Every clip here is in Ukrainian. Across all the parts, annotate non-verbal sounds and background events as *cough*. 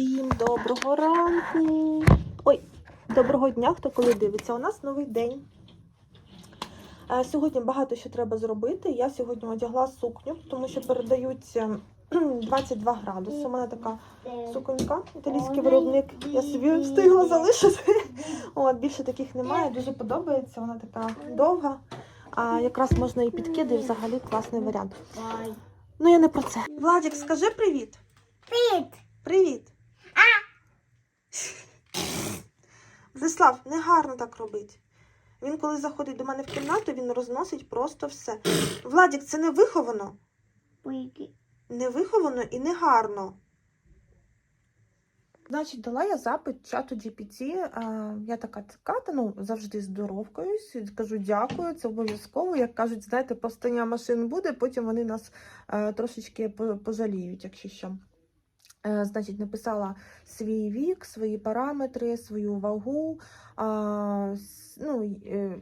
Всім доброго ранку. Ой, доброго дня, хто коли дивиться. У нас новий день. Е, Сьогодні багато що треба зробити. Я сьогодні одягла сукню, тому що передають *clears throat* е, 22 градуси. У мене така суконька, італійський виробник. Я собі встигла залишити. *laughs* От, більше таких немає. Дуже подобається. Вона така довга. А якраз можна і підкиди, і взагалі класний варіант. Ну я не про це. Владик, скажи привіт. Привіт! Привіт. Владислав, не гарно так робить. Він, коли заходить до мене в кімнату, він розносить просто все. Владік, це не виховано. Не виховано і не гарно. Значить, дала я запит чату GPT. Я така циката, ну завжди здоровкаюсь. Кажу дякую, це обов'язково. Як кажуть, знаєте, повстання машин буде, потім вони нас е, трошечки пожаліють, якщо що. Е, Значить, написала свій вік, свої параметри, свою вагу, а, ну, е,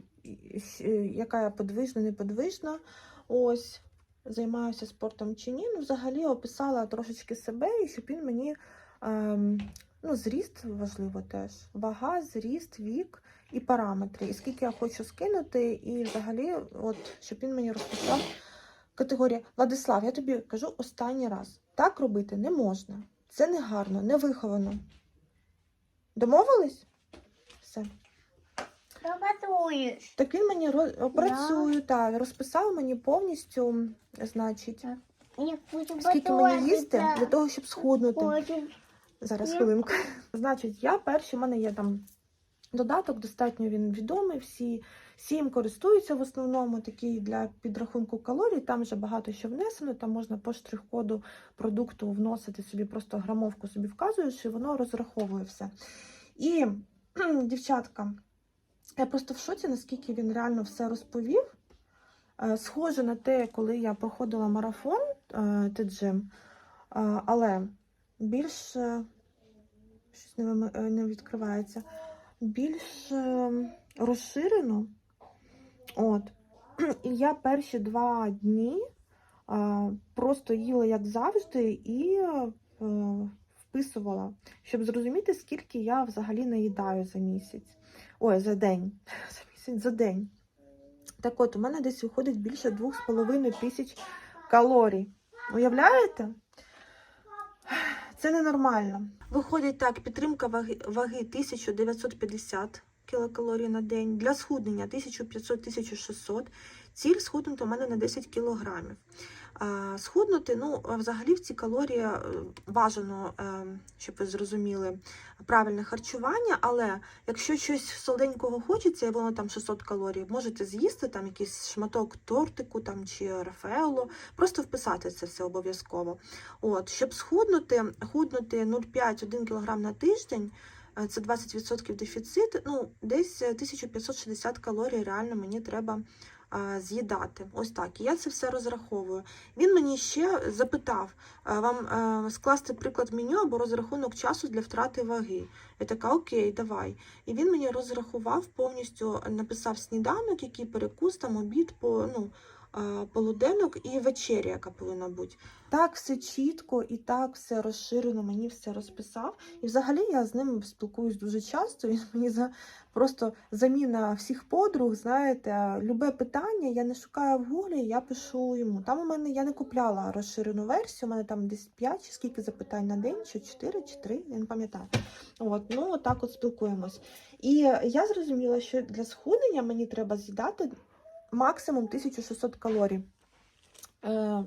е, яка я подвижна, неподвижна. Ось, займаюся спортом чи ні. Ну, взагалі описала трошечки себе, і щоб він мені ем, ну, зріст важливо теж. Вага, зріст, вік і параметри. І скільки я хочу скинути, і взагалі, от, щоб він мені розписав категорія. Владислав, я тобі кажу останній раз. Так робити не можна. Це не гарно, не виховано. Домовились? Все. Готуєш? Так він мені роз... опрацює, так, розписав мені повністю, значить, Я хочу скільки мені їсти для того, щоб схуднути. Хочу. Зараз хвилинку. Значить, я перший, у мене є там додаток, достатньо він відомий, всі, всі їм користуються в основному, такий для підрахунку калорій. Там вже багато що внесено, там можна по штрих-коду продукту вносити собі, просто грамовку собі вказуєш, і воно розраховує все. І, дівчатка, я просто в шоці, наскільки він реально все розповів. Е, Схоже на те, коли я проходила марафон е, Теджим, Е, але більш щось не, відкривається, більш розширено. От. *clears throat* І я перші два дні просто їла, як завжди, і е, вписувала, щоб зрозуміти, скільки я взагалі наїдаю за місяць. Ой, за день. *laughs* За місяць, за день. Так от, у мене десь виходить більше 2,5 тисяч калорій. Уявляєте? Це ненормально. Виходить так, підтримка ваги, ваги 1950 кілокалорій на день, для схуднення 1500-1600. Ціль схуднути у мене на 10 кілограмів. Схуднути, ну, взагалі в ці калорії е, бажано, е, щоб ви зрозуміли, правильне харчування, але якщо щось солоденького хочеться, і воно там 600 калорій, можете з'їсти там якийсь шматок тортику там, чи рафаело, просто вписати це все обов'язково. От, щоб схуднути, худнути 0,5-1 кг на тиждень, це 20% дефіцит, ну, десь е, 1560 калорій реально мені треба е, з'їдати. Ось так. І я це все розраховую. Він мені ще запитав е, вам е, скласти приклад меню або розрахунок часу для втрати ваги. Я така, окей, давай. І він мені розрахував повністю, написав сніданок, який перекус, там обід, по, ну, е, полуденок і вечеря, яка повинна бути. Так все чітко і так все розширено, мені все розписав. І взагалі я з ним спілкуюсь дуже часто. Він мені за просто заміна всіх подруг, знаєте, любе питання я не шукаю в гуглі, я пишу йому. Там у мене я не купляла розширену версію, у мене там десь 5 чи скільки запитань на день, чи 4, чи 3, я не пам'ятаю. От, ну так от спілкуємось. І я зрозуміла, що для схуднення мені треба з'їдати максимум 1600 калорій. Е,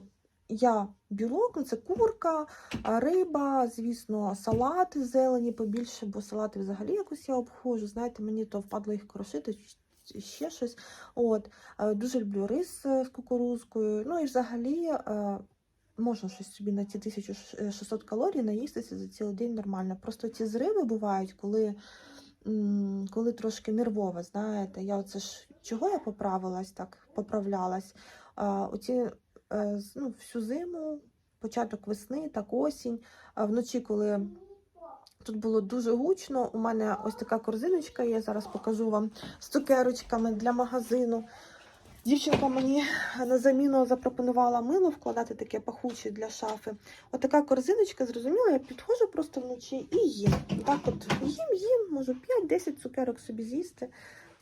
я білок, ну це курка, риба, звісно, салати зелені побільше, бо салати взагалі якось я обходжу. Знаєте, мені то впадло їх крошити, ще щось. От. Е, Дуже люблю рис е, з кукурузкою. Ну і взагалі можна щось собі на ці 1600 калорій наїстися за цілий день нормально. Просто ці зриви бувають, коли, коли трошки нервова, знаєте. Я оце ж чого я поправилась, так поправлялась. Оці е, ну, всю зиму, початок весни, так осінь. А вночі, коли тут було дуже гучно, у мене ось така корзиночка є, зараз покажу вам з цукерочками для магазину. Дівчинка мені на заміну запропонувала мило вкладати таке пахуче для шафи. Отака корзиночка, зрозуміла, я підходжу просто вночі і їм. Так от їм, їм, можу 5-10 цукерок собі з'їсти,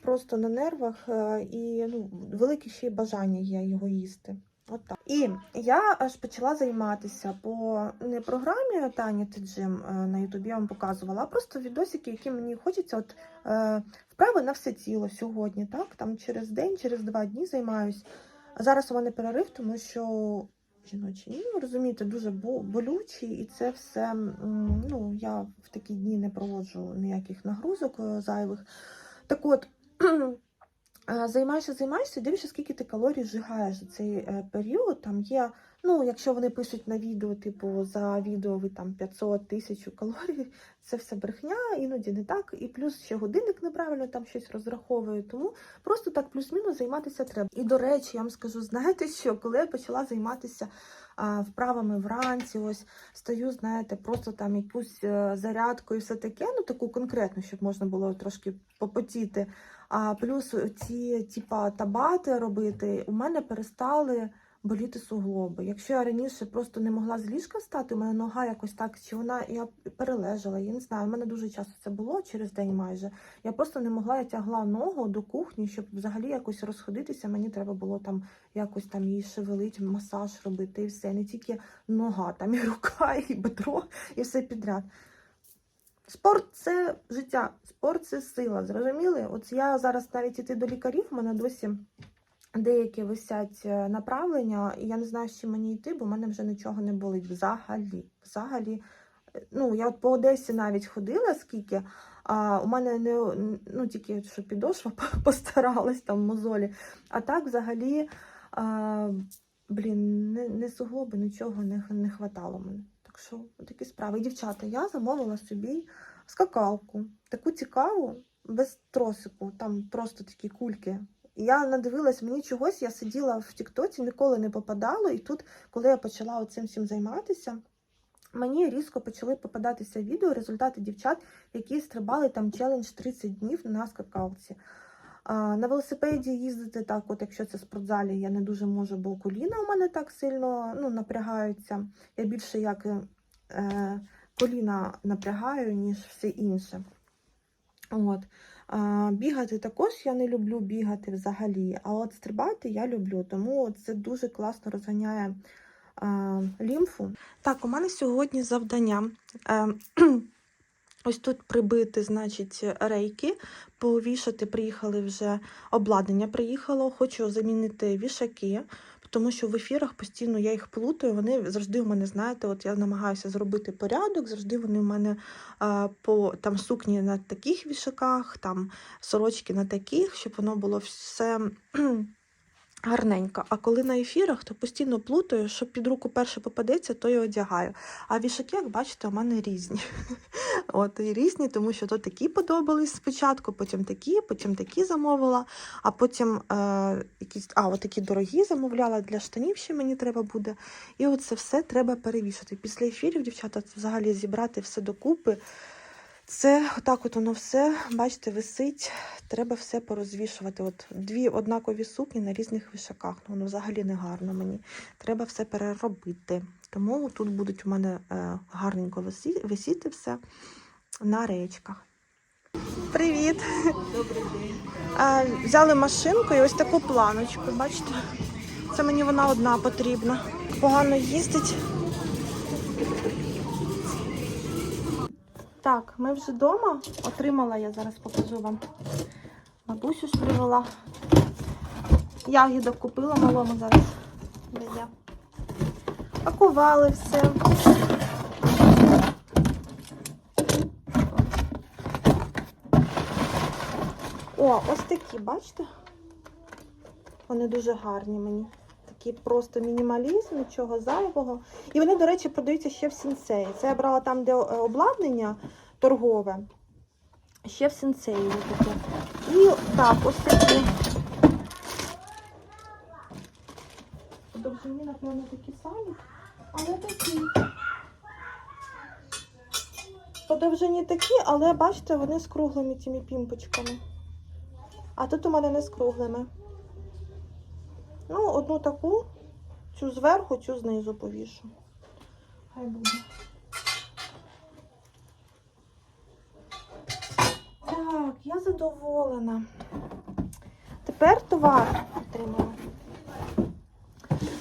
просто на нервах. е, І ну, велике ще бажання є його їсти. От так. І я аж почала займатися по не програмі Таня Тиджим е, на Ютубі я вам показувала, а просто відосики, які мені хочеться. От е, вправи на все тіло сьогодні, так? Там через день, через два дні займаюсь. Зараз у мене перерив, тому що жіночі ні, розумієте, дуже болючі, і це все. Ну, я в такі дні не проводжу ніяких нагрузок е, зайвих. Так от. *clears throat* е, Займаєшся, займаєшся, дивишся, скільки ти калорій зжигаєш за цей е, період. Там є, ну, якщо вони пишуть на відео, типу, за відео ви там 500 тисяч калорій, *laughs* це все брехня, іноді не так. І плюс ще годинник неправильно там щось розраховує. Тому просто так плюс-мінус займатися треба. І до речі, я вам скажу, знаєте що, коли я почала займатися вправами вранці, ось стаю, знаєте, просто там якусь е, зарядку і все таке, ну таку конкретну, щоб можна було трошки попотіти. А плюс ці типа табати робити, у мене перестали боліти суглоби. Якщо я раніше просто не могла з ліжка встати, у мене нога якось так, чи вона я перележала, я не знаю. У мене дуже часто це було через день майже. Я просто не могла, я тягла ногу до кухні, щоб взагалі якось розходитися. Мені треба було там якось там її шевелити, масаж робити і все. Не тільки нога, там і рука, *laughs* і бедро, і все підряд. Спорт це життя, спорт це сила. Зрозуміли? От я зараз навіть іти до лікарів, у мене досі деякі висять е, направлення, і я не знаю, чим мені йти, бо в мене вже нічого не болить взагалі. Взагалі, Е, ну я от по Одесі навіть ходила скільки. А у мене не ну тільки що підошва *laughs* постаралась там мозолі. А так взагалі, а, блін, не, не суглоби, нічого не, не хватало мене. Так що такі справи. І, дівчата, я замовила собі скакалку, таку цікаву, без тросику, там просто такі кульки. І Я надивилась, мені чогось, я сиділа в Тіктоці, ніколи не попадало. І тут, коли я почала цим всім займатися, мені різко почали попадатися відео, результати дівчат, які стрибали там челендж 30 днів на скакалці. На велосипеді їздити так, от якщо це спортзалі, я не дуже можу, бо коліна у мене так сильно ну, напрягаються. Я більше як е, коліна напрягаю, ніж все інше. От. А, бігати також я не люблю бігати взагалі, а от стрибати я люблю, тому це дуже класно розганяє а, лімфу. Так, у мене сьогодні завдання. Е, *clears throat* Ось тут прибити, значить, рейки, повішати приїхали вже обладнання приїхало. Хочу замінити вішаки, тому що в ефірах постійно я їх плутаю. Вони завжди у мене, знаєте, от я намагаюся зробити порядок, завжди вони у мене а, по там сукні на таких вішаках, там сорочки на таких, щоб воно було все. Гарненько. А коли на ефірах, то постійно плутаю, що під руку перше попадеться, то і одягаю. А вішаки, як бачите, у мене різні. *laughs* От і різні, тому що то такі подобались спочатку, потім такі, потім такі замовила, а потім е, якісь а, от такі дорогі замовляла для штанів, ще мені треба буде. І от це все треба перевішати. Після ефірів, дівчата, взагалі зібрати все докупи. Це отак от воно все, бачите, висить. Треба все порозвішувати. От дві однакові сукні на різних вишаках. Ну, воно взагалі не гарно мені. Треба все переробити. Тому тут будуть у мене е, гарненько висі- висіти все на речках. Привіт! Добрий день. Взяли машинку і ось таку планочку. Бачите? Це мені вона одна потрібна. Погано їздить. Так, ми вже вдома. Отримала я зараз покажу вам. Бабусю ж привела. Ягідок купила малому зараз. Я? Пакували все. О, ось такі, бачите? Вони дуже гарні мені. Такі просто мінімалізм, нічого зайвого. І вони, до речі, продаються ще в сінцеї. Це я брала там, де е, обладнання торгове. Ще в сінцеї є. І так, ось такі. Довжині, напевно, такі самі, але такі. По довжині такі, але бачите, вони з круглими цими пімпочками. А тут у мене не з круглими. Ну, одну таку, цю зверху, цю знизу повішу. Хай буде. Так, я задоволена. Тепер товар отримала.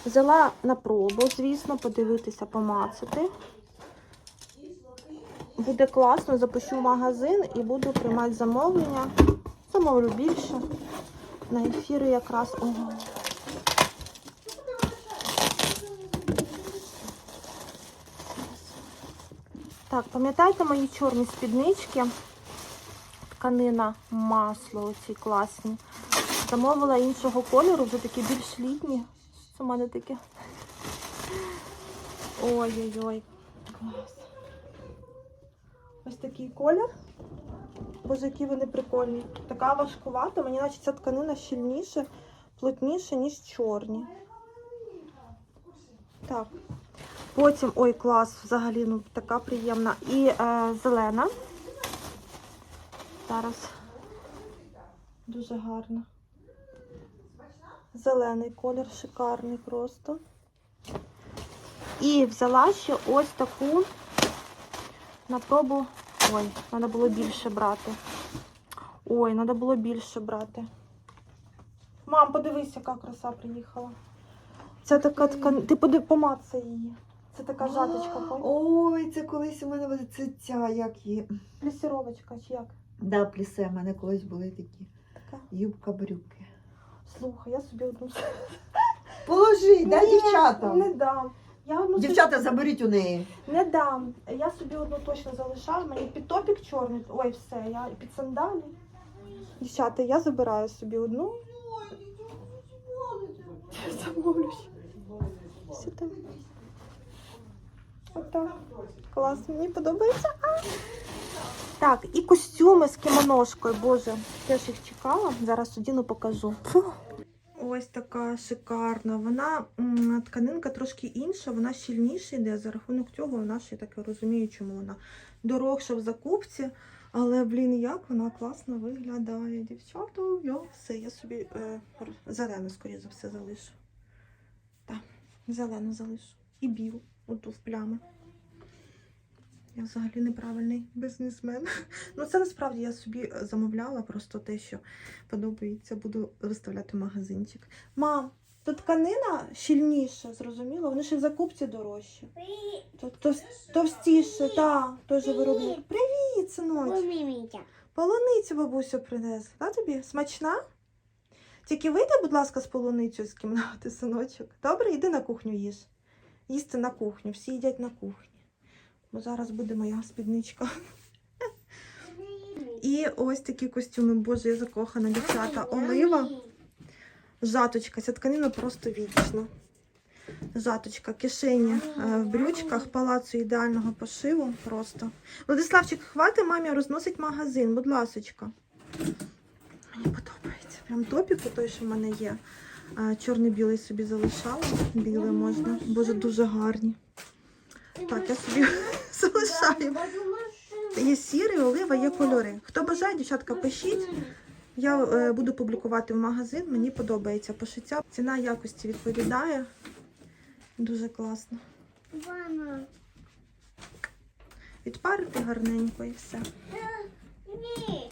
Взяла на пробу, звісно, подивитися, помацати. Буде класно, запущу магазин і буду приймати замовлення. Замовлю більше. На ефіри якраз. Ого. Так, пам'ятаєте мої чорні спіднички? Тканина масло, оці класні. Замовила іншого кольору, вже такі більш літні. Це у мене таке. Ой-ой-ой. Клас. Ось такий колір. Боже, які вони прикольні. Така важкувата, мені наче ця тканина щільніше, плотніше, ніж чорні. Так. Потім, ой, клас, взагалі, ну така приємна. І е, зелена. Зараз дуже гарно. Зелений колір, шикарний просто. І взяла ще ось таку на пробу. Ой, треба було більше брати. Ой, треба було більше брати. Мам, подивись, яка краса приїхала. Це така тканина. Ти помацай її. Це така жаточка, поняла? Ой, це колись у мене це ця, як її. Плісіровочка чи як? Да, плісе, в мене колись були такі Така. юбка-брюки. Слухай, я собі одну Положи, дай Ні, дівчатам. Не дам. Я одну собі- Дівчата, заберіть у неї. Не дам. Я собі одну точно залишаю. Мені під топік чорний. Ой, все, я під сандалі. Дівчата, я забираю собі одну. Я замовлюсь. Все там. Отак. Клас, мені подобається. А! Так, і костюми з кімоношкою. Боже, теж їх чекала. Зараз одіну покажу. Ось така шикарна. Вона тканинка трошки інша, вона щільніша йде. За рахунок цього вона ще так розумію, чому вона дорогша в закупці. Але, блін, як вона класно виглядає. Дівчата, я все, я собі е, зелену, скоріше за все, залишу. Так, зелену залишу. І білу, оту в плями. Я взагалі неправильний бізнесмен. *laughs* Ну, це насправді я собі замовляла просто те, що подобається, буду виставляти магазинчик. Мам, тут тканина щільніша, зрозуміло? Вони ще в закупці дорожчі. То, то, товстіше, так, теж виробник. Привіт, синочок. Полуницю бабуся принесла. Та тобі? Смачна? Тільки вийди, будь ласка, з полуницю з кімнати, синочок. Добре, йди на кухню їж. Їсти на кухню, всі їдять на кухні. Бо зараз буде моя спідничка. І ось такі костюми, боже, я закохана, дівчата. Олива, жаточка. Ця тканина просто вічна. Жаточка, кишені е, в брючках, палацу ідеального пошиву. Просто. Владиславчик, хвати мамі розносить магазин, будь ласочка. Мені подобається. Прям топік, той, що в мене є. Чорний-білий собі залишала. Білий можна. Боже, дуже гарні. Так, я собі *laughs* залишаю. Є сірий, олива, є кольори. Хто бажає, дівчатка, пишіть. Я е, буду публікувати в магазин. Мені подобається пошиття. Ціна якості відповідає. Дуже класно. Відпарити гарненько і все. Ні.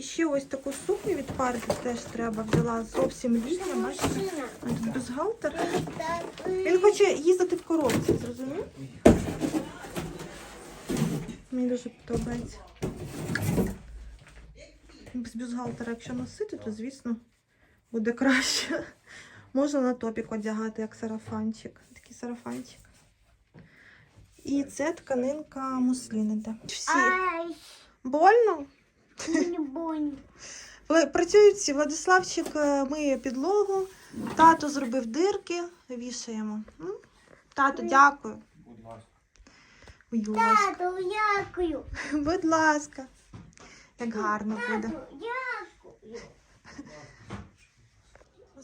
І ще ось таку сукню відпарити теж треба. Взяла зовсім літня, бачите? Тут бюстгальтер. Він хоче їздити в коробці, зрозумів? Мені дуже подобається. Без бюстгальтера, якщо носити, то звісно буде краще. Можна на топік одягати, як сарафанчик. Такий сарафанчик. І це тканинка муслін. Всі. Больно? Працюють всі. Владиславчик е, миє підлогу, тато зробив дирки, вішаємо. М? Тато, дякую. Будь ласка. Будь. Тату, дякую. Будь ласка. Як гарно буде. Дякую.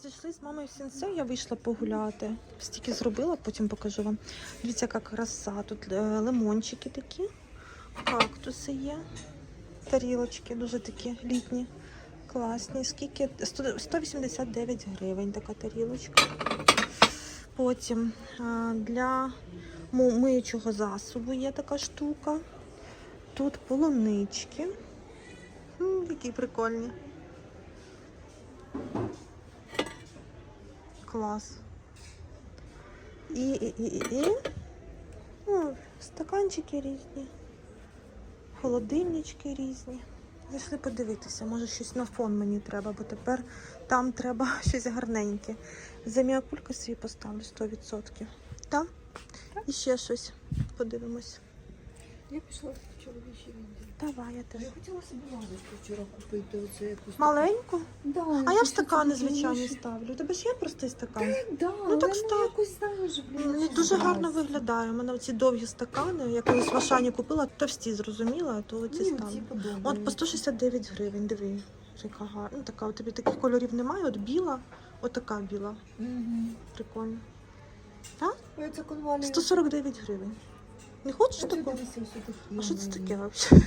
Зайшли з мамою в сенсей, я вийшла погуляти. Стільки зробила, потім покажу вам. Дивіться, яка краса. Тут е, лимончики такі, кактуси є, тарілочки дуже такі літні, класні. Скільки? 189 гривень така тарілочка. Потім для миючого засобу є така штука. Тут полунички. Які прикольні. Клас. І, і, і, і, і. Ну, стаканчики різні, холодильнички різні. Зайшли подивитися, може щось на фон мені треба, бо тепер там треба *laughs* щось гарненьке. Заміакулька свій поставлю 100%. Так? І ще щось. Подивимось. Я пішла чоловічий відділ. Давай, я теж. Я хотіла собі ложечку вчора купити. Оце якусь Маленьку? Да, А я в стакани звичайні ставлю. У тебе ж є простий стакан? Да, Ну, так став. якось знаєш, блін. Мені дуже гарно виглядає. У мене ці довгі стакани, я колись в Ашані купила, товсті зрозуміла, то ці оці ставлю. От по 169 гривень, диви, яка гарна. Ну, така, у тобі таких кольорів немає, от біла, от така біла. Мгм. Прикольно. Конвалія. 149 гривень. Не хочеш такого? А що це таке взагалі?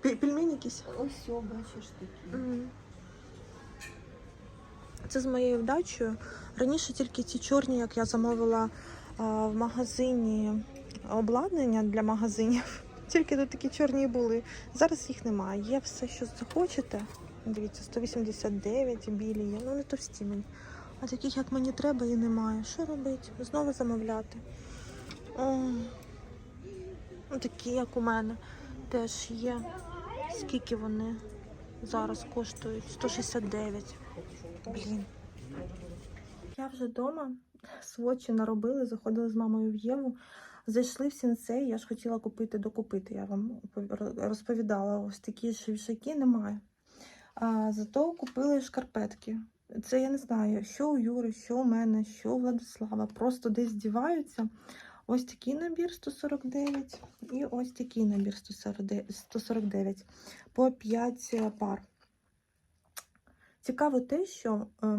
*laughs* Пельмені якісь? Ось, бачиш такі. Це з моєю вдачею. Раніше тільки ті чорні, як я замовила в магазині обладнання для магазинів. *laughs* Тільки тут такі чорні були. Зараз їх немає. Є все, що захочете. Дивіться, 189 білі є. Ну не товсті мені. А таких, як мені треба, і немає. Що робити? Знову замовляти. О, такі, як у мене, теж є. Скільки вони зараз коштують? 169. Блін. Я вже вдома свочі наробили, заходила з мамою в Єву. Зайшли в сінцей, я ж хотіла купити докупити. Я вам розповідала, ось такі ж немає. А, зато купили шкарпетки. Це я не знаю, що у Юри, що у мене, що у Владислава. Просто десь здіваються. Ось такий набір 149 і ось такий набір 149 149 по 5 пар. Цікаво те, що е,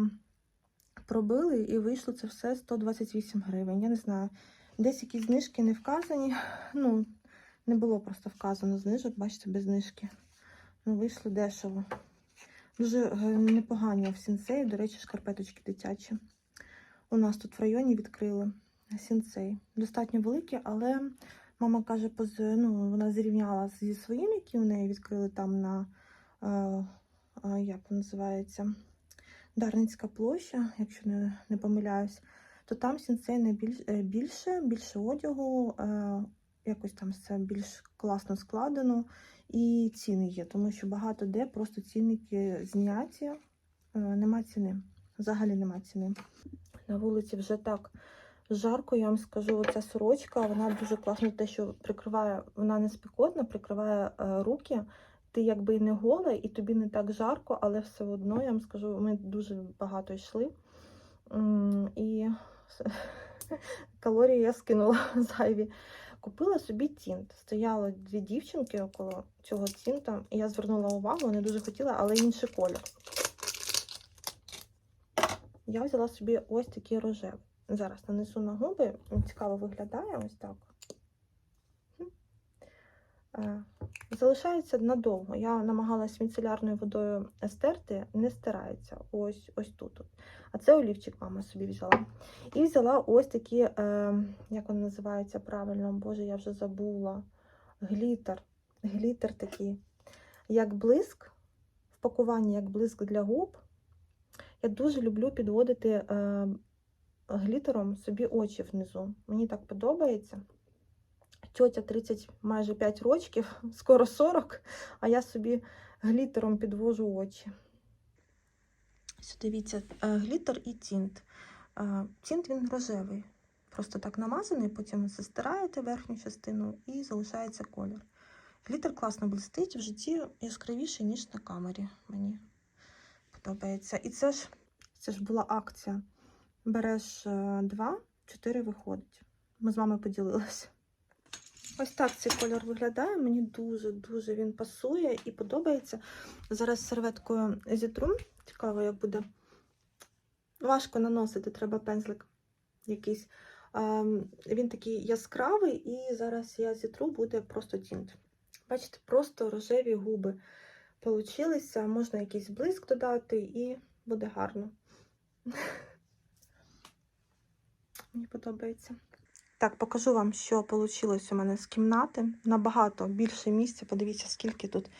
пробили і вийшло це все 128 гривень. Я не знаю, десь якісь знижки не вказані. Ну, не було просто вказано знижок, бачите, без знижки. Ну, вийшло дешево. Дуже е, непогані в сінцеї, до речі, шкарпеточки дитячі. У нас тут в районі відкрили сінцей. Достатньо великі, але мама каже, ну, вона зрівняла зі своїм, які у неї відкрили там на е, як називається Дарницька площа, якщо не, не помиляюсь, то там сінцей найбільш, е, більше, більше одягу, е, якось там все більш класно складено, і ціни є, тому що багато де просто цінники зняті, е, нема ціни. Взагалі нема ціни. На вулиці вже так жарко, я вам скажу, оця сорочка, вона дуже класно, те, що прикриває, вона не спекотна, прикриває е, руки. Ти якби і не гола, і тобі не так жарко, але все одно, я вам скажу, ми дуже багато йшли. І *laughs* калорії я скинула *laughs* зайві. Купила собі тінт. Стояли дві дівчинки около цього тінта, і я звернула увагу, вони дуже хотіли, але інший колір. Я взяла собі ось такий рожевий. Зараз нанесу на губи. Цікаво виглядає ось так. Е, Залишається надовго. Я намагалась міцелярною водою стерти, не стирається. Ось ось тут. А це олівчик мама собі взяла. І взяла ось такі, е, як вони називаються правильно, боже, я вже забула. Глітер. Глітер такий. Як блиск, в пакуванні як блиск для губ. Я дуже люблю підводити е, глітером собі очі внизу. Мені так подобається. Тьотя 30, майже 5 років, *laughs* скоро 40, а я собі глітером підвожу очі. Дивіться, е, глітер і тінт. Е, Тінт він рожевий. Просто так намазаний, потім застираєте верхню частину і залишається колір. Глітер класно блистить в житті яскравіший, ніж на камері. Мені подобається. І це ж, це ж була акція. Береш е, два, чотири виходить. Ми з вами поділилися. Ось так цей кольор виглядає. Мені дуже-дуже він пасує і подобається. Зараз серветкою зітру. Цікаво, як буде. Важко наносити, треба пензлик якийсь. Ем, Він такий яскравий, і зараз я зітру буде просто тінт. Бачите, просто рожеві губи. получилися. Можна якийсь блиск додати і буде гарно. *laughs* Мені подобається. Так, покажу вам, що вийшло у мене з кімнати. Набагато більше місця. Подивіться, скільки тут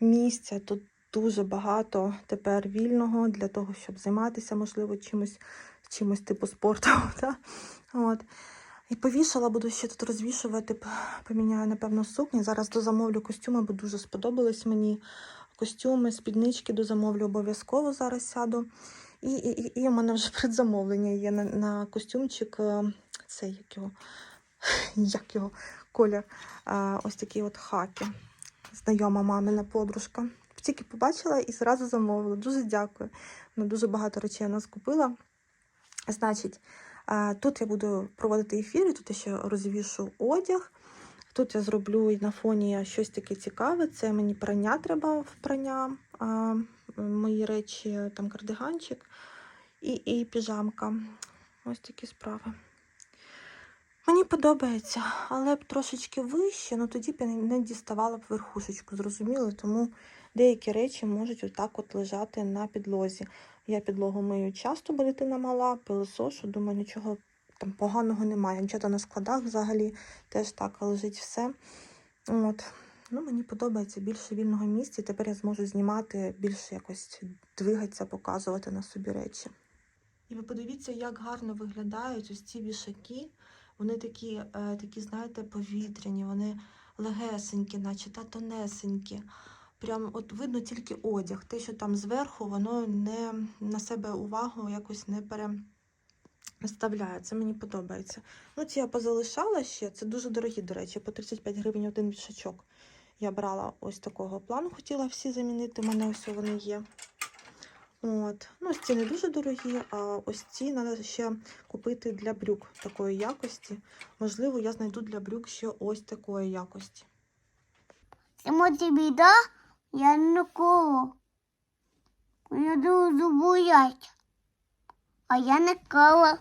місця. Тут дуже багато тепер вільного для того, щоб займатися, можливо, чимось, чимось типу спорту. *laughs* От. І повішала, буду ще тут розвішувати, поміняю, напевно, сукні. Зараз дозамовлю костюми, бо дуже сподобались мені костюми, спіднички дозамовлю обов'язково зараз сяду. І, і, і, в мене вже предзамовлення є на, на костюмчик. е, Цей як його, *sighs* як його колір. е, Ось такі от хаки. Знайома мамина подружка. Тільки побачила і зразу замовила. Дуже дякую. Вона дуже багато речей у нас купила. Значить, а, Тут я буду проводити ефіри, тут я ще розвішу одяг. Тут я зроблю на фоні щось таке цікаве. Це мені прання треба в прання, мої речі, там кардиганчик і, і піжамка. Ось такі справи. Мені подобається, але б трошечки вище, ну тоді б я не- діставала б верхушечку, зрозуміло, тому деякі речі можуть отак от лежати на підлозі. Я підлогу мию часто, бо дитина мала, пилосошу, думаю, нічого там поганого немає. Дівчата на складах взагалі теж так лежить все. От. Ну, мені подобається більше вільного місця, тепер я зможу знімати більше якось двигатися, показувати на собі речі. І ви подивіться, як гарно виглядають ось ці вішаки. Вони такі, е, такі, знаєте, повітряні, вони легесенькі, наче та тонесенькі. Прям от видно тільки одяг. Те, що там зверху, воно не на себе увагу якось не переставляє. Це мені подобається. Ну, ці я позалишала ще. Це дуже дорогі, до речі, по 35 гривень один вішачок. Я брала ось такого плану, хотіла всі замінити. У мене ось вони є. От. Ну, ось ці не дуже дорогі, а ось ці треба ще купити для брюк такої якості. Можливо, я знайду для брюк ще ось такої якості. Смотри, біда, я нікого. Я дуже боюсь. А я ніколи.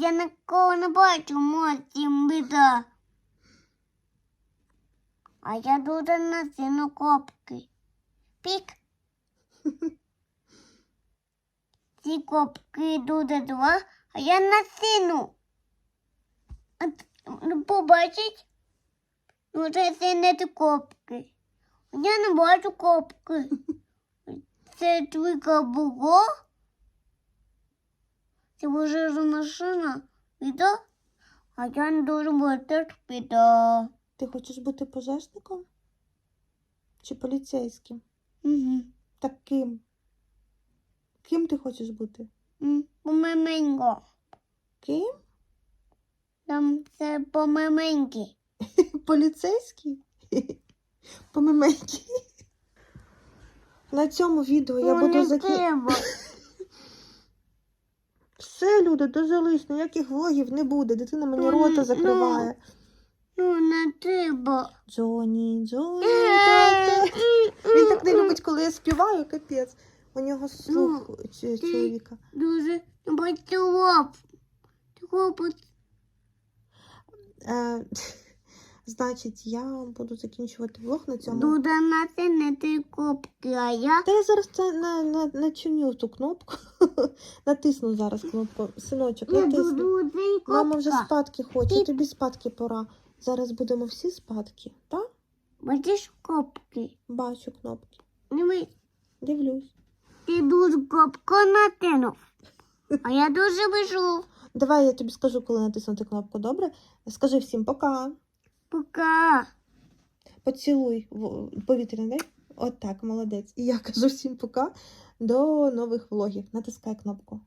Я ніколи не бачу моці біда. А я дуже на сіну копки. Пік. *laughs* Ці копки дуже два, а я на т- ну, побачить? Ну, це це копки. Я не бачу копки. *laughs* Це твій було? Це пожежна машина. Біда? А я не дуже бачу біда. Ти хочеш бути пожежником? Чи поліцейським? Угу. Так ким? Ким ти хочеш бути? Помименько. Ким? Там це помименьки. *laughs* Поліцейський? *laughs* Помименький. На цьому відео я буду закінчувати. *laughs* Все, люди, дожились, ніяких влогів не буде. Дитина мені рота ну. закриває. Ну, не треба. Джоні, Джоні, тате. Він так не любить, коли я співаю, капець. У нього слух ч- чоловіка. Дуже не бачу. Хлопець. Е, *laughs* значить, я буду закінчувати влог на цьому. Дуда на це не ті копки, а я Та я зараз це на, на, начиню ту кнопку. *laughs* Натисну зараз кнопку. Синочок, я натисну. дуду. Мама вже спадки хоче, тобі спадки пора. Зараз будемо всі спадки, так? Бачиш копки. Бачу кнопки. Дивись, Дивлюсь. ти дуже копку натинув. А я дуже вижу. Давай я тобі скажу, коли натиснути кнопку, добре? Скажи всім пока. Пока. Поцілуй повітря, дай. От так, молодець. І я кажу всім пока. До нових влогів. Натискай кнопку.